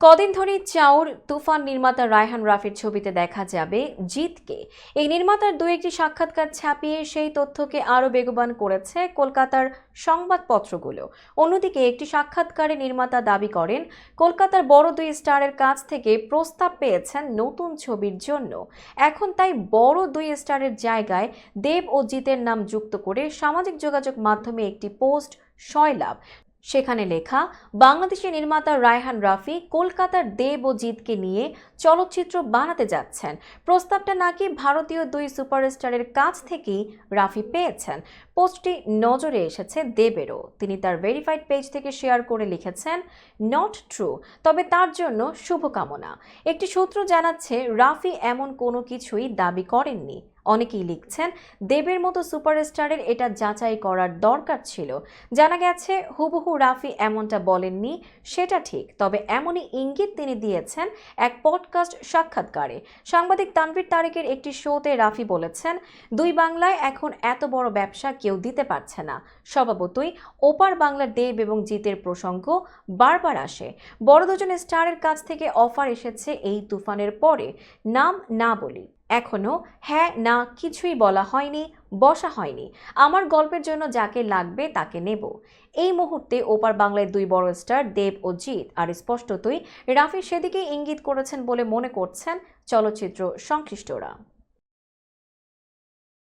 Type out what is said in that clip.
কদিন ধরেই চাউর তুফান নির্মাতা রায়হান রাফির ছবিতে দেখা যাবে জিতকে। এই নির্মাতার দু একটি সাক্ষাৎকার ছাপিয়ে সেই তথ্যকে আরও বেগবান করেছে কলকাতার সংবাদপত্রগুলো। অন্যদিকে একটি সাক্ষাৎকারে নির্মাতা দাবি করেন, কলকাতার বড় দুই স্টারের কাছ থেকে প্রস্তাব পেয়েছেন নতুন ছবির জন্য। এখন তাই বড় দুই স্টারের জায়গায় দেব ও জিতের নাম যুক্ত করে সামাজিক যোগাযোগ মাধ্যমে একটি পোস্ট সয়লাভ সেখানে লেখা, বাংলাদেশের নির্মাতা রায়হান রাফি কলকাতার দেব ও জিতকে নিয়ে চলচ্চিত্র বানাতে যাচ্ছেন। প্রস্তাবটা নাকি ভারতীয় দুই সুপারস্টারের কাছ থেকেই রাফি পেয়েছেন। পোস্টটি নজরে এসেছে দেবেরও। তিনি তার ভেরিফাইড পেজ থেকে শেয়ার করে লিখেছেন নট ট্রু তবে তার জন্য শুভকামনা। একটি সূত্র জানাচ্ছে, রাফি এমন কোনো কিছুই দাবি করেননি। অনেকেই লিখছেন, দেবের মতো সুপারস্টারের এটা যাচাই করার দরকার ছিল। জানা গেছে, হুবহু রাফি এমনটা বলেননি, সেটা ঠিক, তবে এমনই ইঙ্গিত তিনি দিয়েছেন এক পডকাস্ট সাক্ষাৎকারে। সাংবাদিক তানভীর তারেকের একটি শোতে রাফি বলেছেন, দুই বাংলায় এখন এত বড় ব্যবসা কেউ দিতে পারছে না। স্বভাবতই ওপার বাংলার দেব এবং জিতের প্রসঙ্গ বারবার আসে। বড় দুজন স্টারের কাছ থেকে অফার এসেছে এই তুফানের পরে। নাম না বলি। এখনও হ্যাঁ না কিছুই বলা হয়নি, বসা হয়নি। আমার গল্পের জন্য যাকে লাগবে তাকে নেব। এই মুহূর্তে ওপার বাংলায় দুই বড় স্টার দেব ও জিৎ, আর স্পষ্টতই রাফি সেদিকে ইঙ্গিত করেছেন বলে মনে করছেন চলচ্চিত্র সংশ্লিষ্টরা।